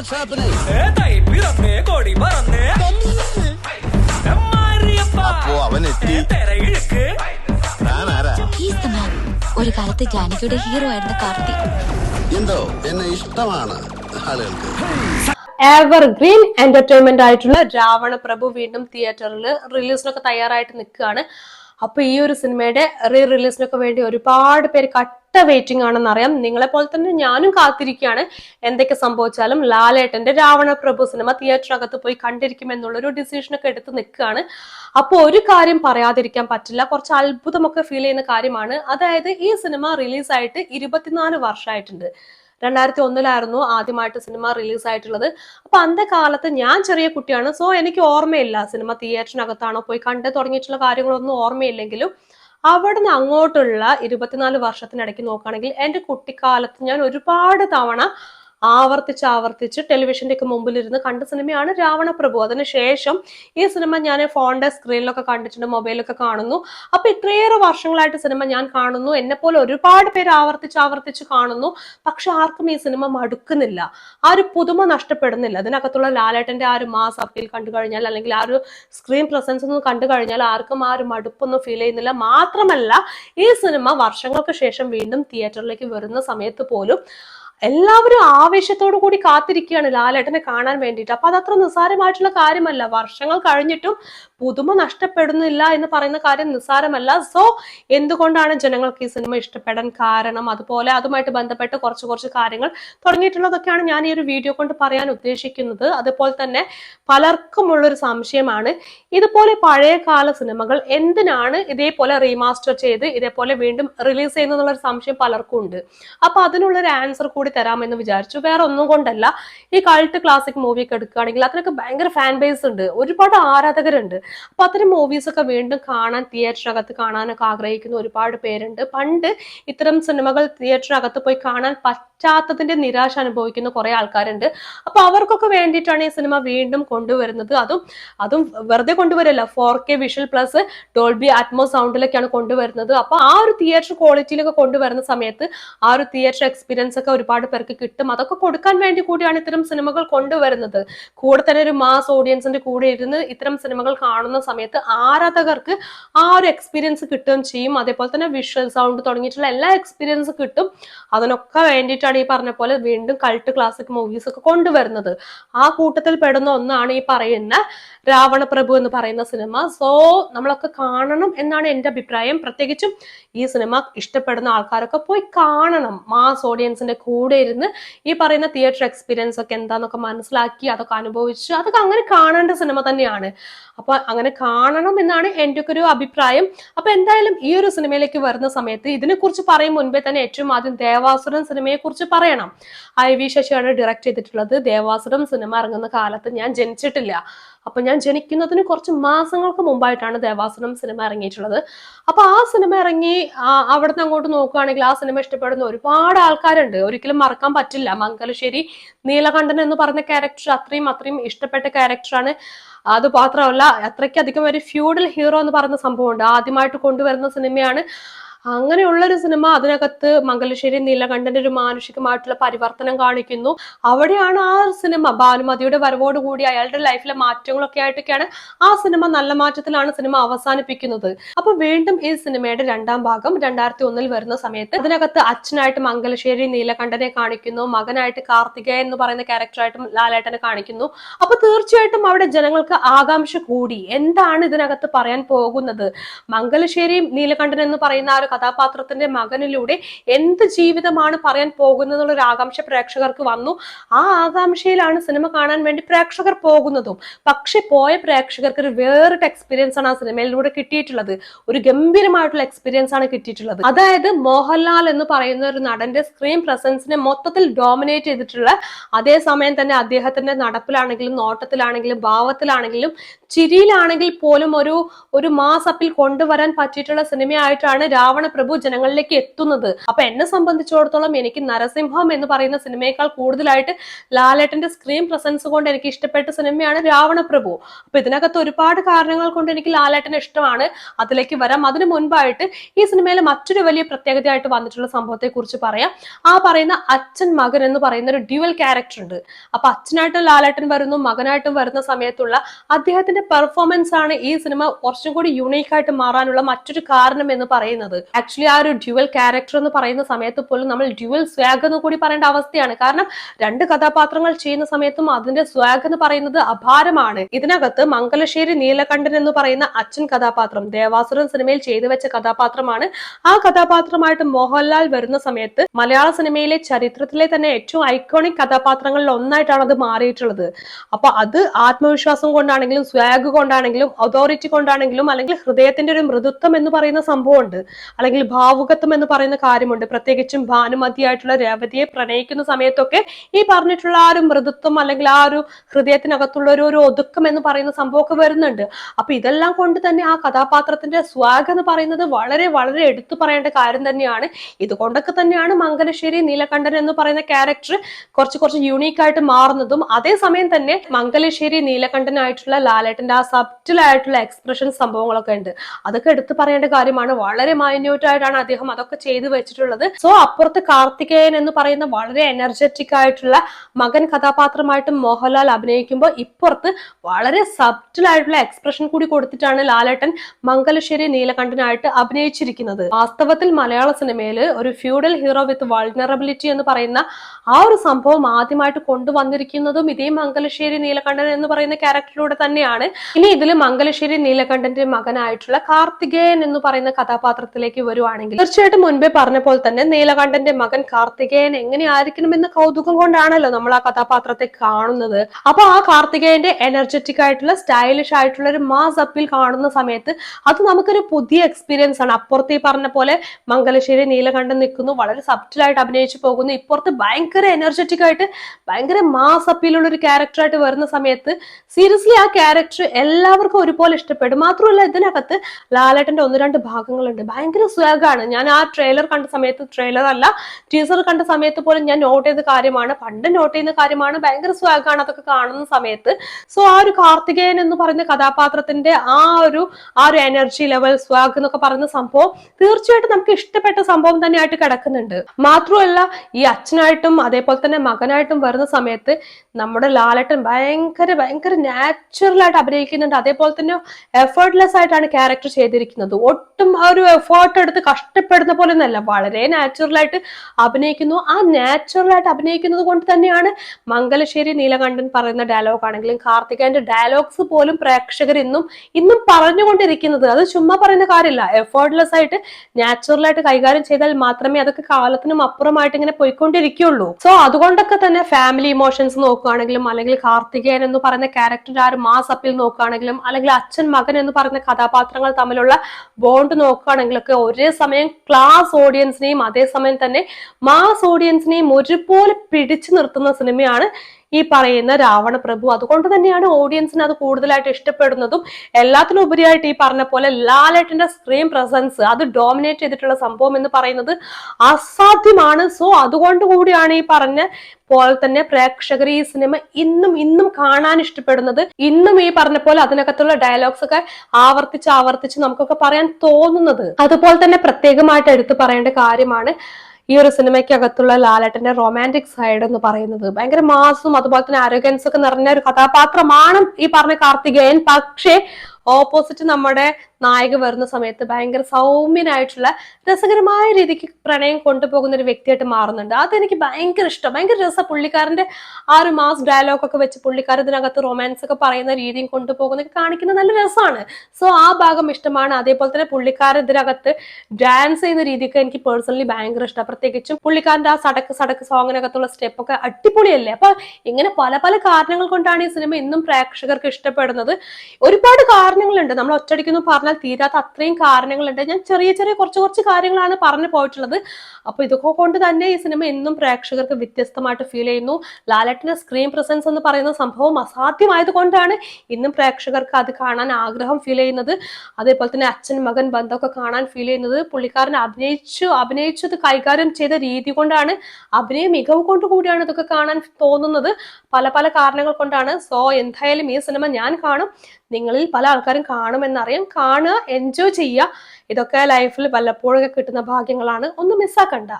What's happening തൈ പിറന്നേ കോടി പറന്നേ. അപ്പോ അവൻ എത്തി. തെരയിഴുക്ക് താൻ ആരാ? He's the man. ഒരു കാലത്ത് ജാനകിയുടെ ഹീറോ ആയിരുന്ന കാർത്തി. എന്തോ? എന്നെ ഇഷ്ടമാണ് ആളുകൾക്ക്. എവർഗ്രീൻ എന്റർടൈൻമെന്റ് ആയിട്ടുള്ള രാവണ പ്രഭു വീണ്ടും തിയേറ്ററിൽ റിലീസിനൊക്കെ തയ്യാറായിട്ട് നിൽക്കുകയാണ്. അപ്പൊ ഈ ഒരു സിനിമയുടെ റീ റിലീസിനൊക്കെ വേണ്ടി ഒരുപാട് പേര് കട്ട വെയിറ്റിംഗ് ആണെന്ന് അറിയാം. നിങ്ങളെ പോലെ തന്നെ ഞാനും കാത്തിരിക്കുകയാണ്. എന്തൊക്കെ സംഭവിച്ചാലും ലാലേട്ടന്റെ രാവണ പ്രഭു സിനിമ തിയേറ്ററിനകത്ത് പോയി കണ്ടിരിക്കും എന്നുള്ളൊരു ഡിസിഷനൊക്കെ എടുത്ത് നിൽക്കുകയാണ്. അപ്പോൾ ഒരു കാര്യം പറയാതിരിക്കാൻ പറ്റില്ല. കുറച്ച് അത്ഭുതമൊക്കെ ഫീൽ ചെയ്യുന്ന കാര്യമാണ്. അതായത് ഈ സിനിമ റിലീസായിട്ട് ഇരുപത്തിനാല് വർഷമായിട്ടുണ്ട്. രണ്ടായിരത്തി ഒന്നിലായിരുന്നു ആദ്യമായിട്ട് സിനിമ റിലീസ് ആയിട്ടുള്ളത് അപ്പൊ അന്നത്തെ കാലത്ത് ഞാൻ ചെറിയ കുട്ടിയാണ്. സോ എനിക്ക് ഓർമ്മയില്ല സിനിമ തിയേറ്ററിനകത്താണോ പോയി കണ്ട് തുടങ്ങിയിട്ടുള്ള കാര്യങ്ങളൊന്നും ഓർമ്മയില്ലെങ്കിലും അവിടുന്ന് അങ്ങോട്ടുള്ള ഇരുപത്തിനാല് വർഷത്തിനിടയ്ക്ക് നോക്കുകയാണെങ്കിൽ എന്റെ കുട്ടിക്കാലത്ത് ഞാൻ ഒരുപാട് തവണ ആവർത്തിച്ച് ആവർത്തിച്ച് ടെലിവിഷന്റെ ഒക്കെ മുമ്പിലിരുന്ന് കണ്ട സിനിമയാണ് രാവണപ്രഭു. അതിനുശേഷം ഈ സിനിമ ഞാൻ ഫോണിന്റെ സ്ക്രീനിലൊക്കെ കണ്ടിട്ടുണ്ട് മൊബൈലൊക്കെ കാണുന്നു. അപ്പൊ ഇത്രയേറെ വർഷങ്ങളായിട്ട് സിനിമ ഞാൻ കാണുന്നു. എന്നെ പോലെ ഒരുപാട് പേര് ആവർത്തിച്ച് ആവർത്തിച്ച് കാണുന്നു. പക്ഷെ ആർക്കും ഈ സിനിമ മടുക്കുന്നില്ല. ആ ഒരു പുതുമ നഷ്ടപ്പെടുന്നില്ല. അതിനകത്തുള്ള ലാലേട്ടന്റെ ആ ഒരു മാസ് അപ്പീൽ കണ്ടു കഴിഞ്ഞാൽ അല്ലെങ്കിൽ ആ ഒരു സ്ക്രീൻ പ്രസൻസ് ഒന്ന് കണ്ടു കഴിഞ്ഞാൽ ആർക്കും ആ ഒരു മടുപ്പൊന്നും ഫീൽ ചെയ്യുന്നില്ല. മാത്രമല്ല ഈ സിനിമ വർഷങ്ങൾക്ക് ശേഷം വീണ്ടും തിയേറ്ററിലേക്ക് വരുന്ന സമയത്ത് പോലും എല്ലാവരും ആവേശത്തോടു കൂടി കാത്തിരിക്കുകയാണ് ലാലേട്ടനെ കാണാൻ വേണ്ടിയിട്ട്. അപ്പൊ അതത്ര നിസ്സാരമായിട്ടുള്ള കാര്യമല്ല. വർഷങ്ങൾ കഴിഞ്ഞിട്ടും പുതുമ നഷ്ടപ്പെടുന്നില്ല എന്ന് പറയുന്ന കാര്യം നിസ്സാരമല്ല. സോ എന്തുകൊണ്ടാണ് ജനങ്ങൾക്ക് ഈ സിനിമ ഇഷ്ടപ്പെടാൻ കാരണം? അതുപോലെ അതുമായിട്ട് ബന്ധപ്പെട്ട് കുറച്ച് കുറച്ച് കാര്യങ്ങൾ തുടങ്ങിയിട്ടുള്ളതൊക്കെയാണ് ഞാൻ ഈ ഒരു വീഡിയോ കൊണ്ട് പറയാൻ ഉദ്ദേശിക്കുന്നത്. അതുപോലെ തന്നെ പലർക്കുമുള്ളൊരു സംശയമാണ്. ഇതുപോലെ പഴയകാല സിനിമകൾ എന്തിനാണ് ഇതേപോലെ റീമാസ്റ്റർ ചെയ്ത് ഇതേപോലെ വീണ്ടും റിലീസ് ചെയ്യുന്നതെന്നുള്ളൊരു സംശയം പലർക്കും ഉണ്ട് അപ്പൊ അതിനുള്ളൊരു ആൻസർ കൂടി തരാമെന്ന് വിചാരിച്ചു. വേറെ ഒന്നും കൊണ്ടല്ല. ഈ കൾട്ട് ക്ലാസിക് മൂവി ഒക്കെ എടുക്കുകയാണെങ്കിൽ അതിനൊക്കെ ഭയങ്കര ഫാൻ ബേസ് ഉണ്ട്. ഒരുപാട് ആരാധകരുണ്ട്. അപ്പൊ അത്തരം മൂവീസ് ഒക്കെ വീണ്ടും കാണാൻ തിയേറ്ററിനകത്ത് കാണാനൊക്കെ ആഗ്രഹിക്കുന്ന ഒരുപാട് പേരുണ്ട്. പണ്ട് ഇത്തരം സിനിമകൾ തിയേറ്ററിനകത്ത് പോയി കാണാൻ പറ്റാത്തതിന്റെ നിരാശ അനുഭവിക്കുന്ന കുറെ ആൾക്കാരുണ്ട്. അപ്പൊ അവർക്കൊക്കെ വേണ്ടിയിട്ടാണ് ഈ സിനിമ വീണ്ടും കൊണ്ടുവരുന്നത്. അതും അതും വെറുതെ കൊണ്ടുവരല്ല. Four K visual plus Dolby Atmos സൗണ്ടിലൊക്കെയാണ് കൊണ്ടുവരുന്നത്. അപ്പൊ ആ ഒരു തിയേറ്റർ ക്വാളിറ്റിയിലൊക്കെ കൊണ്ടുവരുന്ന സമയത്ത് ആ ഒരു തിയേറ്റർ എക്സ്പീരിയൻസ് ഒക്കെ ഒരുപാട് പേർക്ക് കിട്ടും. അതൊക്കെ കൊടുക്കാൻ വേണ്ടി കൂടിയാണ് ഇത്തരം സിനിമകൾ കൊണ്ടുവരുന്നത്. കൂടെ തന്നെ ഒരു മാസ് ഓഡിയൻസിന്റെ കൂടെ ഇരുന്ന് ഇത്തരം സിനിമകൾ കാണുന്ന സമയത്ത് ആരാധകർക്ക് ആ ഒരു എക്സ്പീരിയൻസ് കിട്ടുകയും ചെയ്യും. അതേപോലെ തന്നെ വിഷ്വൽ സൗണ്ട് തുടങ്ങിയിട്ടുള്ള എല്ലാ എക്സ്പീരിയൻസ് കിട്ടും. അതിനൊക്കെ വേണ്ടിയിട്ടാണ് ഈ പറഞ്ഞ പോലെ വീണ്ടും കൾട്ട് ക്ലാസിക് മൂവീസ് ഒക്കെ കൊണ്ടുവരുന്നത്? ആ കൂട്ടത്തിൽ പെടുന്ന ഒന്നാണ് ഈ പറയുന്ന രാവണപ്രഭു എന്ന് പറയുന്ന സിനിമ. സോ നമ്മളൊക്കെ കാണണം എന്നാണ് എന്റെ അഭിപ്രായം. പ്രത്യേകിച്ചും ഈ സിനിമ ഇഷ്ടപ്പെടുന്ന ആൾക്കാരൊക്കെ പോയി കാണണം. മാസ് ഓഡിയൻസിന്റെ കൂടെ ഇരുന്ന് ഈ പറയുന്ന തിയേറ്റർ എക്സ്പീരിയൻസ് ഒക്കെ എന്താന്നൊക്കെ മനസ്സിലാക്കി അതൊക്കെ അനുഭവിച്ച് അതൊക്കെ അങ്ങനെ കാണേണ്ട സിനിമ തന്നെയാണ്. അപ്പൊ അങ്ങനെ കാണണം എന്നാണ് എന്റെ ഒക്കെ ഒരു അഭിപ്രായം. അപ്പൊ എന്തായാലും ഈ ഒരു സിനിമയിലേക്ക് വരുന്ന സമയത്ത് ഇതിനെക്കുറിച്ച് പറയും മുൻപേ തന്നെ ഏറ്റവും ആദ്യം ദേവാസുരൻ സിനിമയെ കുറിച്ച് പറയണം. ഐ വി ശശിയാണ് ഡയറക്റ്റ് ചെയ്തിട്ടുള്ളത്. ദേവാസുരം സിനിമ ഇറങ്ങുന്ന കാലത്ത് ഞാൻ ജനിച്ചിട്ടില്ല. അപ്പൊ ഞാൻ ജനിക്കുന്നതിന് കുറച്ച് മാസങ്ങൾക്ക് മുമ്പായിട്ടാണ് ദേവാസുരം സിനിമ ഇറങ്ങിയിട്ടുള്ളത്. അപ്പൊ ആ സിനിമ ഇറങ്ങി അവിടുന്ന് അങ്ങോട്ട് നോക്കുകയാണെങ്കിൽ ആ സിനിമ ഇഷ്ടപ്പെടുന്ന ഒരുപാട് ആൾക്കാരുണ്ട്. ഒരിക്കലും മറക്കാൻ പറ്റില്ല. മംഗലശ്ശേരി നീലകണ്ഠൻ എന്ന് പറഞ്ഞ ക്യാരക്ടർ അത്രയും അത്രയും ഇഷ്ടപ്പെട്ട ക്യാരക്ടറാണ് അത് മാത്രമല്ല അത്രയ്ക്കധികം ഒരു ഫ്യൂഡൽ ഹീറോ എന്ന് പറയുന്ന സംഭവമുണ്ട്. ആദ്യമായിട്ട് കൊണ്ടുവരുന്ന സിനിമയാണ് അങ്ങനെയുള്ള ഒരു സിനിമ അതിനകത്ത് മംഗലശ്ശേരി നീലകണ്ഠന്റെ ഒരു മാനുഷികമായിട്ടുള്ള പരിവർത്തനം കാണിക്കുന്നു. അവിടെയാണ് ആ സിനിമ. ഭാനുമതിയുടെ വരവോടുകൂടി അയാളുടെ ലൈഫിലെ മാറ്റങ്ങളൊക്കെ ആയിട്ടൊക്കെയാണ് ആ സിനിമ നല്ല മാറ്റത്തിലാണ് സിനിമ അവസാനിപ്പിക്കുന്നത്. അപ്പൊ വീണ്ടും ഈ സിനിമയുടെ രണ്ടാം ഭാഗം രണ്ടായിരത്തി ഒന്നിൽ വരുന്ന സമയത്ത് അതിനകത്ത് അച്ഛനായിട്ട് മംഗലശ്ശേരി നീലകണ്ഠനെ കാണിക്കുന്നു. മകനായിട്ട് കാർത്തികേയൻ എന്ന് പറയുന്ന ക്യാരക്ടറായിട്ടും ലാലേട്ടനെ കാണിക്കുന്നു. അപ്പൊ തീർച്ചയായിട്ടും അവിടെ ജനങ്ങൾക്ക് ആകാംക്ഷ കൂടി. എന്താണ് ഇതിനകത്ത് പറയാൻ പോകുന്നത്? മംഗലശ്ശേരി നീലകണ്ഠൻ എന്ന് പറയുന്ന ആ ഒരു കഥാപാത്രത്തിന്റെ മകനിലൂടെ എന്ത് ജീവിതമാണ് പറയാൻ പോകുന്നത് എന്നുള്ള ഒരു ആകാംക്ഷ പ്രേക്ഷകർക്ക് വന്നു. ആ ആകാംക്ഷയിലാണ് സിനിമ കാണാൻ വേണ്ടി പ്രേക്ഷകർ പോകുന്നതും. പക്ഷെ പോയ പ്രേക്ഷകർക്ക് ഒരു വേറിട്ട എക്സ്പീരിയൻസ് ആണ് ആ സിനിമയിലൂടെ കിട്ടിയിട്ടുള്ളത്. ഒരു ഗംഭീരമായിട്ടുള്ള എക്സ്പീരിയൻസ് ആണ് കിട്ടിയിട്ടുള്ളത്. അതായത് മോഹൻലാൽ എന്ന് പറയുന്ന ഒരു നടന്റെ സ്ക്രീൻ പ്രസൻസിനെ മൊത്തത്തിൽ ഡോമിനേറ്റ് ചെയ്തിട്ടുള്ള അതേ സമയം തന്നെ അദ്ദേഹത്തിന്റെ നടപ്പിലാണെങ്കിലും നോട്ടത്തിലാണെങ്കിലും ഭാവത്തിലാണെങ്കിലും ചിരിയിലാണെങ്കിൽ പോലും ഒരു ഒരു മാസ് അപ്പിൽ കൊണ്ടുവരാൻ പറ്റിയിട്ടുള്ള സിനിമയായിട്ടാണ് രാവണ രാവണ പ്രഭു ജനങ്ങളിലേക്ക് എത്തുന്നത്. അപ്പൊ എന്നെ സംബന്ധിച്ചിടത്തോളം എനിക്ക് നരസിംഹം എന്ന് പറയുന്ന സിനിമയേക്കാൾ കൂടുതലായിട്ട് ലാലേട്ടന്റെ സ്ക്രീൻ പ്രസൻസ് കൊണ്ട് എനിക്ക് ഇഷ്ടപ്പെട്ട സിനിമയാണ് രാവണ പ്രഭു അപ്പൊ ഇതിനകത്ത് ഒരുപാട് കാരണങ്ങൾ കൊണ്ട് എനിക്ക് ലാലേട്ടനെ ഇഷ്ടമാണ്. അതിലേക്ക് വരാം. അതിനു മുൻപായിട്ട് ഈ സിനിമയിലെ മറ്റൊരു വലിയ പ്രത്യേകതയായിട്ട് വന്നിട്ടുള്ള സംഭവത്തെ കുറിച്ച് പറയാം. ആ പറയുന്ന അച്ഛൻ മകൻ എന്ന് പറയുന്ന ഒരു ഡ്യുവൽ ക്യാരക്ടർ ഉണ്ട്. അപ്പൊ അച്ഛനായിട്ടും ലാലേട്ടൻ വരുന്നു മകനായിട്ടും വരുന്ന സമയത്തുള്ള അദ്ദേഹത്തിന്റെ പെർഫോമൻസ് ആണ് ഈ സിനിമ കുറച്ചും കൂടി യുണീക്ക് ആയിട്ട് മാറാനുള്ള മറ്റൊരു കാരണം എന്ന് പറയുന്നത്. ആക്ച്വലി ആ ഒരു ഡ്യുവൽ ക്യാരക്ടർ എന്ന് പറയുന്ന സമയത്ത് പോലും നമ്മൾ ഡ്യുവൽ സ്വാഗ് എന്ന് കൂടി പറയേണ്ട അവസ്ഥയാണ്. കാരണം രണ്ട് കഥാപാത്രങ്ങൾ ചെയ്യുന്ന സമയത്തും അതിന്റെ സ്വാഗ് എന്ന് പറയുന്നത് അപാരമാണ്. ഇതിനകത്ത് മംഗലശ്ശേരി നീലകണ്ഠൻ എന്ന് പറയുന്ന അച്ഛൻ കഥാപാത്രം ദേവാസുരൻ സിനിമയിൽ ചെയ്തു വെച്ച കഥാപാത്രമാണ്. ആ കഥാപാത്രമായിട്ട് മോഹൻലാൽ വരുന്ന സമയത്ത് മലയാള സിനിമയിലെ ചരിത്രത്തിലെ തന്നെ ഏറ്റവും ഐക്കോണിക് കഥാപാത്രങ്ങളിൽ ഒന്നായിട്ടാണ് അത് മാറിയിട്ടുള്ളത്. അപ്പൊ അത് ആത്മവിശ്വാസം കൊണ്ടാണെങ്കിലും സ്വാഗ് കൊണ്ടാണെങ്കിലും അതോറിറ്റി കൊണ്ടാണെങ്കിലും അല്ലെങ്കിൽ ഹൃദയത്തിന്റെ ഒരു മൃദുത്വം എന്ന് പറയുന്ന സംഭവമുണ്ട്. അല്ലെങ്കിൽ ഭാവുകത്വം എന്ന് പറയുന്ന കാര്യമുണ്ട്. പ്രത്യേകിച്ചും ഭാനുമതിയായിട്ടുള്ള രേവതിയെ പ്രണയിക്കുന്ന സമയത്തൊക്കെ ഈ പറഞ്ഞിട്ടുള്ള ആ ഒരു മൃദുത്വം അല്ലെങ്കിൽ ആ ഒരു ഹൃദയത്തിനകത്തുള്ള ഒരു ഒരു ഒതുക്കം എന്ന് പറയുന്ന സംഭവമൊക്കെ വരുന്നുണ്ട്. അപ്പൊ ഇതെല്ലാം കൊണ്ട് തന്നെ ആ കഥാപാത്രത്തിന്റെ സ്വാഗ് എന്ന് പറയുന്നത് വളരെ വളരെ എടുത്തു പറയേണ്ട കാര്യം തന്നെയാണ്. ഇതുകൊണ്ടൊക്കെ തന്നെയാണ് മംഗലശ്ശേരി നീലകണ്ഠൻ എന്ന് പറയുന്ന ക്യാരക്ടർ കുറച്ച് കുറച്ച് യൂണീക്ക് ആയിട്ട് മാറുന്നതും അതേസമയം തന്നെ മംഗലശ്ശേരി നീലകണ്ഠനായിട്ടുള്ള ലാലേട്ടന്റെ ആ സബ്റ്റിലായിട്ടുള്ള എക്സ്പ്രഷൻ സംഭവങ്ങളൊക്കെ ഉണ്ട്. അതൊക്കെ എടുത്തു പറയേണ്ട കാര്യമാണ്. വളരെ ആയിട്ടാണ് അദ്ദേഹം അതൊക്കെ ചെയ്തു വെച്ചിട്ടുള്ളത്. സോ അപ്പുറത്ത് കാർത്തികേയൻ എന്ന് പറയുന്ന വളരെ എനർജറ്റിക് ആയിട്ടുള്ള മകൻ കഥാപാത്രമായിട്ട് മോഹൻലാൽ അഭിനയിക്കുമ്പോൾ ഇപ്പുറത്ത് വളരെ സബ്റ്റിൽ ആയിട്ടുള്ള എക്സ്പ്രഷൻ കൂടി കൊടുത്തിട്ടാണ് ലാലേട്ടൻ മംഗലശ്ശേരി നീലകണ്ഠനായിട്ട് അഭിനയിച്ചിരിക്കുന്നത്. വാസ്തവത്തിൽ മലയാള സിനിമയിൽ ഒരു ഫ്യൂഡൽ ഹീറോ വിത്ത് വൾണറബിലിറ്റി എന്ന് പറയുന്ന ആ ഒരു സംഭവം ആദ്യമായിട്ട് കൊണ്ടുവന്നിരിക്കുന്നതും ഇതേ മംഗലശ്ശേരി നീലകണ്ഠൻ എന്ന് പറയുന്ന ക്യാരക്ടറിലൂടെ തന്നെയാണ്. ഇനി ഇതിൽ മംഗലശ്ശേരി നീലകണ്ഠന്റെ മകനായിട്ടുള്ള കാർത്തികേയൻ എന്ന് പറയുന്ന കഥാപാത്രത്തിലേക്ക് വരുവാണെങ്കിൽ തീർച്ചയായിട്ടും മുൻപേ പറഞ്ഞ പോലെ തന്നെ നീലകണ്ഠന്റെ മകൻ കാർത്തികേയൻ എങ്ങനെയായിരിക്കണം എന്ന കൗതുകം കൊണ്ടാണല്ലോ നമ്മൾ ആ കഥാപാത്രത്തെ കാണുന്നത്. അപ്പൊ ആ കാർത്തികേയന്റെ എനർജറ്റിക് ആയിട്ടുള്ള സ്റ്റൈലിഷ് ആയിട്ടുള്ള ഒരു മാസ് അപ്പിൽ കാണുന്ന സമയത്ത് അത് നമുക്കൊരു പുതിയ എക്സ്പീരിയൻസ് ആണ്. അപ്പുറത്ത് ഈ പറഞ്ഞ പോലെ മംഗലശ്ശേരി നീലകണ്ഠൻ നിൽക്കുന്നു വളരെ സബ്റ്റിലായിട്ട് അഭിനയിച്ചു പോകുന്നു. ഇപ്പുറത്ത് ഭയങ്കര എനർജറ്റിക് ആയിട്ട് ഭയങ്കര മാസ് അപ്പീലുള്ള ഒരു ക്യാരക്ടറായിട്ട് വരുന്ന സമയത്ത് സീരിയസ്ലി ആ ക്യാരക്ടർ എല്ലാവർക്കും ഒരുപോലെ ഇഷ്ടപ്പെടും. മാത്രമല്ല ഇതിനകത്ത് ലാലേട്ടന്റെ ഒന്ന് രണ്ട് ഭാഗങ്ങളുണ്ട്. ഭയങ്കര സ്വാഗാണ് ഞാൻ ആ ട്രെയിലർ കണ്ട സമയത്ത് ട്രെയിലർ അല്ല ടീസർ കണ്ട സമയത്ത് പോലും ഞാൻ നോട്ട് ചെയ്ത കാര്യമാണ്. പണ്ട് നോട്ട് ചെയ്യുന്ന കാര്യമാണ്. ഭയങ്കര സ്വാഗാണ് അതൊക്കെ കാണുന്ന സമയത്ത്. സോ ആ ഒരു കാർത്തികേയൻ എന്ന് പറയുന്ന കഥാപാത്രത്തിന്റെ ആ ഒരു ആ ഒരു എനർജി ലെവൽ സ്വാഗ് എന്നൊക്കെ പറയുന്ന സംഭവം തീർച്ചയായിട്ടും നമുക്ക് ഇഷ്ടപ്പെട്ട സംഭവം തന്നെയായിട്ട് കിടക്കുന്നുണ്ട്. മാത്രമല്ല ഈ അച്ഛനായിട്ടും അതേപോലെ തന്നെ മകനായിട്ടും വരുന്ന സമയത്ത് നമ്മുടെ ലാലട്ടൻ ഭയങ്കര ഭയങ്കര നാച്ചുറൽ ആയിട്ട് അഭിനയിക്കുന്നുണ്ട്. അതേപോലെ തന്നെ എഫേർട്ട്ലെസ് ആയിട്ടാണ് ക്യാരക്ടർ ചെയ്തിരിക്കുന്നത്. ഒട്ടും ആ ഒരു എഫേർട്ട് എടുത്ത് കഷ്ടപ്പെടുന്ന പോലെ ഒന്നല്ല വളരെ നാച്ചുറൽ ആയിട്ട് അഭിനയിക്കുന്നു. ആ നാച്ചുറൽ ആയിട്ട് അഭിനയിക്കുന്നത് കൊണ്ട് തന്നെയാണ് മംഗലശ്ശേരി നീലകണ്ഠൻ പറയുന്ന ഡയലോഗ് ആണെങ്കിലും കാർത്തികേന്റെ ഡയലോഗ്സ് പോലും പ്രേക്ഷകർ ഇന്നും ഇന്നും പറഞ്ഞുകൊണ്ടിരിക്കുന്നത്. അത് ചുമ്മാ പറയുന്ന കാര്യമില്ല. എഫേർട്ട്ലെസ് ആയിട്ട് നാച്ചുറൽ ആയിട്ട് കൈകാര്യം ചെയ്താൽ മാത്രമേ അതൊക്കെ കാലത്തിനും അപ്പുറമായിട്ട് ഇങ്ങനെ പോയിക്കൊണ്ടിരിക്കുള്ളൂ സോ അതുകൊണ്ടൊക്കെ തന്നെ ഫാമിലി ഇമോഷൻസ് നോക്കുകയാണെങ്കിലും അല്ലെങ്കിൽ കാർത്തികേയൻ എന്ന് പറയുന്ന ക്യാരക്ടറിന്റെ ആ ഒരു മാസ് അപ്പിൽ നോക്കുകയാണെങ്കിലും അല്ലെങ്കിൽ അച്ഛൻ മകൻ എന്ന് പറയുന്ന കഥാപാത്രങ്ങൾ തമ്മിലുള്ള ബോണ്ട് നോക്കുകയാണെങ്കിലൊക്കെ ഒരേ സമയം ക്ലാസ് ഓഡിയൻസിനെയും അതേസമയം തന്നെ മാസ് ഓഡിയൻസിനെയും ഒരുപോലെ പിടിച്ചു നിർത്തുന്ന സിനിമയാണ് ഈ പറയുന്ന രാവണ പ്രഭു. അതുകൊണ്ട് തന്നെയാണ് ഓഡിയൻസിന് അത് കൂടുതലായിട്ട് ഇഷ്ടപ്പെടുന്നതും എല്ലാത്തിനും ഉപരിയായിട്ട് ഈ പറഞ്ഞ പോലെ ലാലേട്ടന്റെ സ്ക്രീൻ പ്രസൻസ് അത് ഡോമിനേറ്റ് ചെയ്തിട്ടുള്ള സംഭവം എന്ന് പറയുന്നത് അസാധ്യമാണ്. സോ അതുകൊണ്ട് കൂടിയാണ് ഈ പറഞ്ഞ പോലെ തന്നെ പ്രേക്ഷകർ ഈ സിനിമ ഇന്നും ഇന്നും കാണാൻ ഇഷ്ടപ്പെടുന്നത്. ഇന്നും ഈ പറഞ്ഞ പോലെ അതിനകത്തുള്ള ഡയലോഗ്സ് ഒക്കെ ആവർത്തിച്ച് ആവർത്തിച്ച് നമുക്കൊക്കെ പറയാൻ തോന്നുന്നത്. അതുപോലെ തന്നെ പ്രത്യേകമായിട്ട് എടുത്തു പറയേണ്ട കാര്യമാണ് ഈ ഒരു സിനിമയ്ക്കകത്തുള്ള ലാലേട്ടന്റെ റൊമാന്റിക് സൈഡ് എന്ന് പറയുന്നത് ഭയങ്കര മാസും അതുപോലെ തന്നെ അരോഗൻസ് ഒക്കെ നിറഞ്ഞ ഒരു കഥാപാത്രമാണ് ഈ പറഞ്ഞ കാർത്തികേയൻ. പക്ഷേ ഓപ്പോസിറ്റ് നമ്മുടെ നായക വരുന്ന സമയത്ത് ഭയങ്കര സൗമ്യനായിട്ടുള്ള രസകരമായ രീതിക്ക് പ്രണയം കൊണ്ടുപോകുന്ന ഒരു വ്യക്തിയായിട്ട് മാറുന്നുണ്ട്. അതെനിക്ക് ഭയങ്കര ഇഷ്ടം. ഭയങ്കര രസം. പുള്ളിക്കാരന്റെ ആ ഒരു മാസ് ഡയലോഗ് ഒക്കെ വെച്ച് പുള്ളിക്കാരൻ ഇതിനകത്ത് റൊമാൻസ് ഒക്കെ പറയുന്ന രീതിയും കൊണ്ടുപോകുന്നൊക്കെ കാണിക്കുന്ന നല്ല രസമാണ് സോ ആ ഭാഗം ഇഷ്ടമാണ്. അതേപോലെ തന്നെ പുള്ളിക്കാരൻ ഇതിനകത്ത് ഡാൻസ് ചെയ്യുന്ന രീതിക്ക് എനിക്ക് പേഴ്സണലി ഭയങ്കര ഇഷ്ടം. പ്രത്യേകിച്ചും പുള്ളിക്കാരന്റെ ആ സടക്ക് സടക്ക് സോങ്ങിനകത്തുള്ള സ്റ്റെപ്പ് ഒക്കെ അടിപൊളിയല്ലേ? അപ്പൊ ഇങ്ങനെ പല പല കാരണങ്ങൾ കൊണ്ടാണ് ഈ സിനിമ ഇന്നും പ്രേക്ഷകർക്ക് ഇഷ്ടപ്പെടുന്നത്. ഒരുപാട് കാരണങ്ങളുണ്ട്. നമ്മൾ ഒറ്റയടിക്കൊന്നും പറഞ്ഞാൽ തീരാത്ത അത്രയും കാരണങ്ങളുണ്ട്. ഞാൻ ചെറിയ ചെറിയ കുറച്ച് കുറച്ച് കാര്യങ്ങളാണ് പറഞ്ഞു പോയിട്ടുള്ളത്. അപ്പൊ ഇതൊക്കെ കൊണ്ട് തന്നെ ഈ സിനിമ എന്നും പ്രേക്ഷകർക്ക് വ്യത്യസ്തമായിട്ട് ഫീൽ ചെയ്യുന്നു. ലാലേട്ടന്റെ സ്ക്രീൻ പ്രസൻസ് എന്ന് പറയുന്ന സംഭവം അസാധ്യമായത് കൊണ്ടാണ് ഇന്നും പ്രേക്ഷകർക്ക് അത് കാണാൻ ആഗ്രഹം ഫീൽ ചെയ്യുന്നത്. അതേപോലെ തന്നെ അച്ഛൻ മകൻ ബന്ധമൊക്കെ കാണാൻ ഫീൽ ചെയ്യുന്നത്. പുള്ളിക്കാരൻ അഭിനയിച്ചു അഭിനയിച്ചത് കൈകാര്യം ചെയ്ത രീതി കൊണ്ടാണ് അഭിനയ മികവ് കൊണ്ട് കൂടിയാണ് ഇതൊക്കെ കാണാൻ തോന്നുന്നത്. പല പല കാരണങ്ങൾ കൊണ്ടാണ്. സോ എന്തായാലും ഈ സിനിമ ഞാൻ കാണും. നിങ്ങളിൽ പല ആൾക്കാരും കാണുമെന്നറിയാം. കാണുക എൻജോയ് ചെയ്യുക. ഇതൊക്കെ ലൈഫിൽ വല്ലപ്പോഴൊക്കെ കിട്ടുന്ന ഭാഗ്യങ്ങളാണ്. ഒന്നും മിസ്സാക്കണ്ട